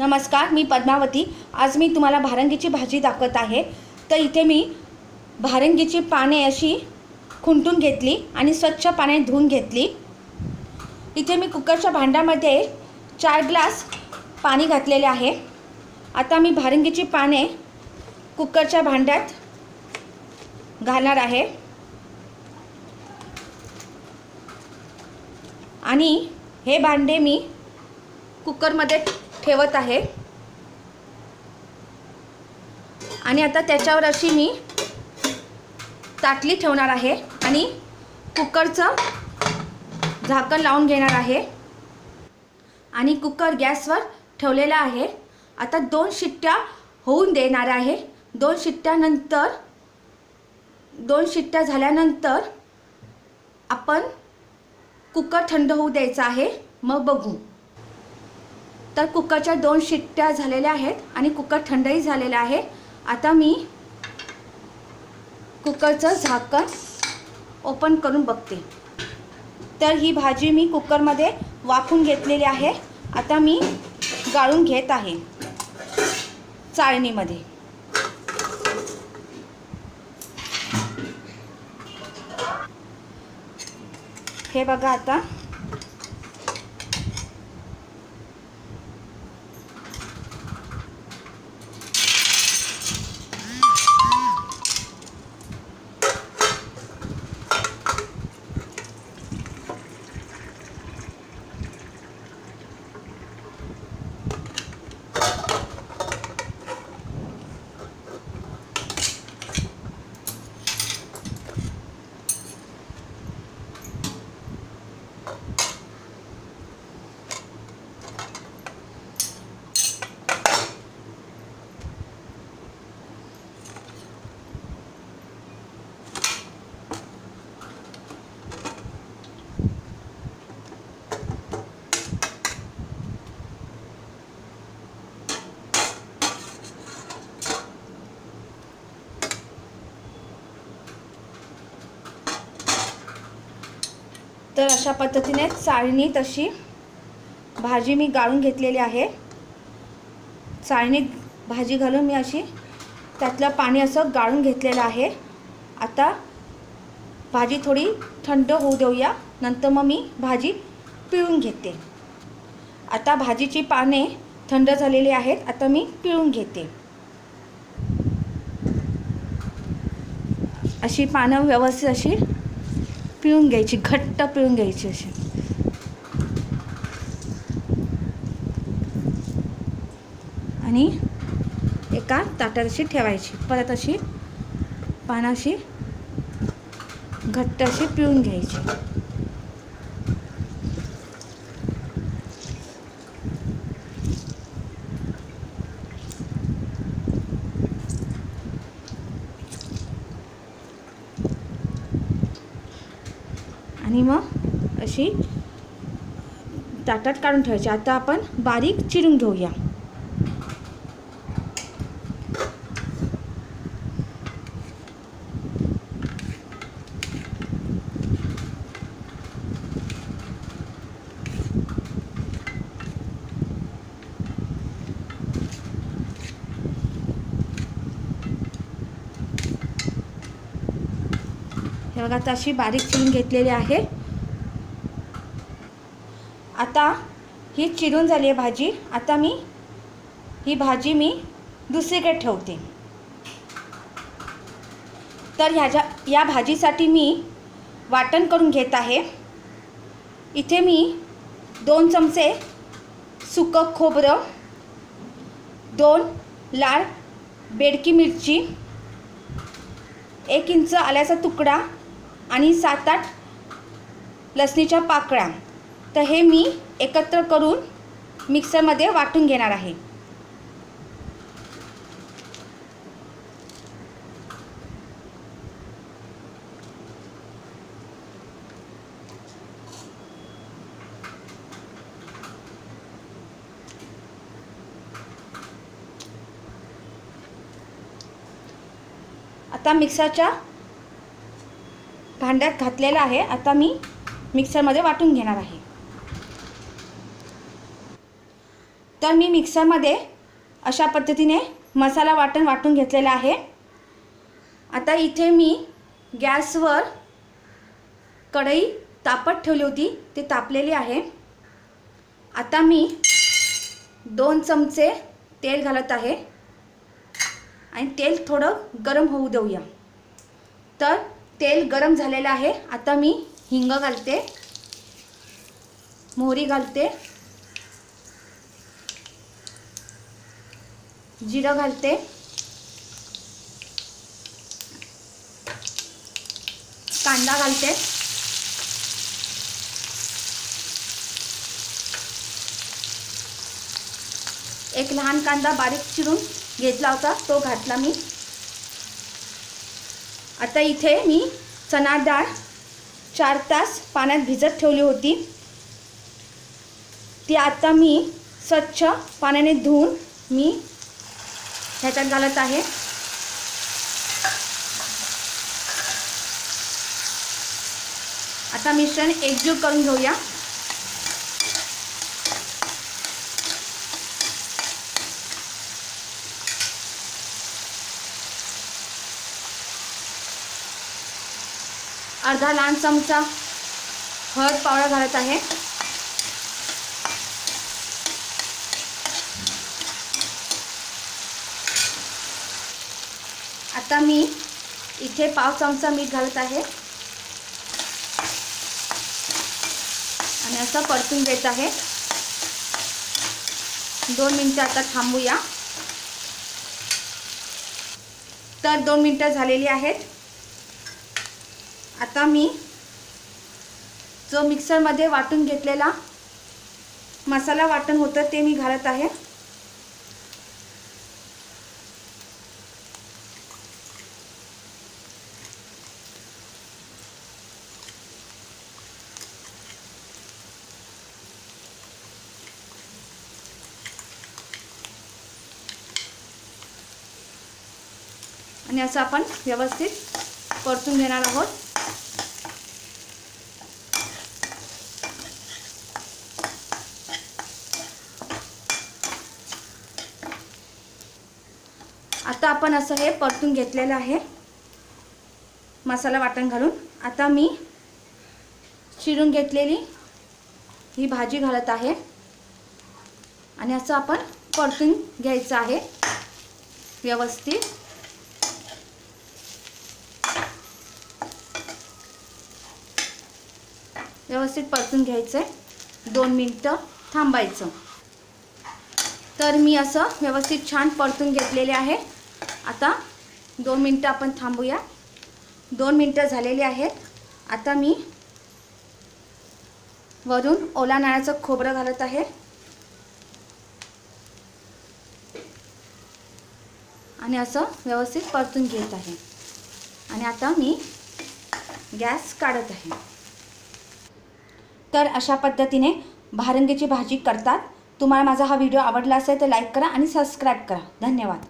नमस्कार मी पद्मावती. आज मी तुम्हाला भारंगीची भाजी दाखवत आहे. तर इथे मी भारंगीची पाने अशी खुंटून घेतली आणि स्वच्छ पाने धुवून घेतली. इथे मी कुकरच्या भांड्यामध्ये चार ग्लास पाणी घातलेले आहे. आता मी भारंगीची पाने कुकरच्या भांड्यात घालणार आहे. आणि हे भांडे मी कुकरमध्ये ठेवत आहे. आणि आता त्याच्यावर अशी मी ताटली ठेवणार आहे आणि कुकरचं झाकण लावून घेणार आहे. आणि कुकर गॅसवर ठेवलेला आहे. आता दोन शिट्ट्या होऊन देणार आहे. दोन शिट्ट्यानंतर दोन शिट्ट्या झाल्यानंतर आपण कुकर थंड होऊ द्यायचा आहे. मग बघू. तर कुकरच्या दोन शिट्ट्या झालेल्या आहेत आणि कुकर थंडही झालेला आहे. आता मी कुकरचं झाकण ओपन करून बघते. तर ही भाजी मी कुकरमध्ये वाफून घेतलेली आहे. आता मी गाळून घेत आहे चाळणीमध्ये. हे बघा आता. तर अशा पद्धतीने चाळणी तशी भाजी मी गाळून घेतलेली आहे. चाळणीत भाजी घालून मी अशी त्यातलं पाणी असं गाळून घेतलेलं आहे. आता भाजी थोडी थंड होऊ देऊया नंतर मग मी भाजी पिळून घेते. आता भाजीची पाने थंड झालेली आहेत आता मी पिळून घेते. अशी पानं व्यवस्थित अशी पिळून घ्यायची घट्ट पिळून घ्यायची अशी. आणि एका ताटात अशी ठेवायची. परत अशी पानाशी अशी घट्ट अशी पिळून घ्यायची. आणि मग अशी ताटात काढून ठेवायची. आता आपण बारीक चिरून घेऊया. हे बघा आता अशी बारीक चिरून घेतलेली आहे. आता ही चिरून झाली आहे भाजी. आता मी ही भाजी मी दुसरीकडे ठेवते. तर ह्याच्या या भाजीसाठी मी वाटण करून घेत आहे. इथे मी दोन चमचे सुकं खोबरं दोन लाल बेडकी मिरची एक इंच आल्याचा तुकडा आणि सात आठ लसणीच्या पाकळ्या. तर हे मी एकत्र करून मिक्सरमध्ये वाटून घेणार आहे. आता मिक्सरच्या भांड्यात घातलेलं आहे. आता मी मिक्सरमध्ये वाटून घेणार आहे. तर मी मिक्सरमध्ये अशा पद्धतीने मसाला वाटण वाटून घेतलेला आहे. आता इथे मी गॅसवर कढई तापत ठेवली होती. ते तापलेली आहे. आता मी दोन चमचे तेल घालत आहे. आणि तेल थोडं गरम होऊ देऊया. तर तेल गरम झालेलं आहे. आता मी हिंग घालते. मोहरी घालते. जिरं घालते. कांदा घालते. एक लहान कांदा बारीक चिरून घेतला होता तो घातला मी. आता इथे मी चणा डाळ चार तास पाण्यात भिजत ठेवली होती. ती आता मी स्वच्छ पाण्याने धुवून मी ह्याच्यात घालत आहे. आता मिश्रण एकजीव करून घेऊया. अर्धा लहान चमचा हळद पावडर घालत आहे. आता मी इथे पाव चमचा मीठ घालत आहे. आणि असं परतून देत आहे. दोन मिनटं आता थांबूया. तर दोन मिनटं झालेली आहेत. आता मी जो मिक्सरमध्ये वाटून घेतलेला मसाला वाटण होतं ते मी घालत आहे. आणि असं आपण व्यवस्थित परतून घेणार आहोत. आता आपण असं हे परतून घेतलेलं आहे. मसाला वाटण घालून. आता मी चिरून घेतलेली ही भाजी घालत आहे. आणि असं आपण परतून घ्यायचं आहे. व्यवस्थित. व्यवस्थित परतून घ्यायचं आहे दोन मिनटं थांबायचं. तर मी असं व्यवस्थित छान परतून घेतलेले आहे. आता दोन मिनटं आपण थांबूया. दोन मिनटं झालेली आहेत. आता मी वरून ओला नाळ्याचं खोबरं घालत आहे. आणि असं व्यवस्थित परतून घेत आहे. आणि आता मी गॅस काढत आहे. तर अशा पद्धतीने भारंगीची भाजी करतात. तुम्हाला माझा हा व्हिडिओ आवडला असेल तर लाईक करा आणि सबस्क्राईब करा. धन्यवाद.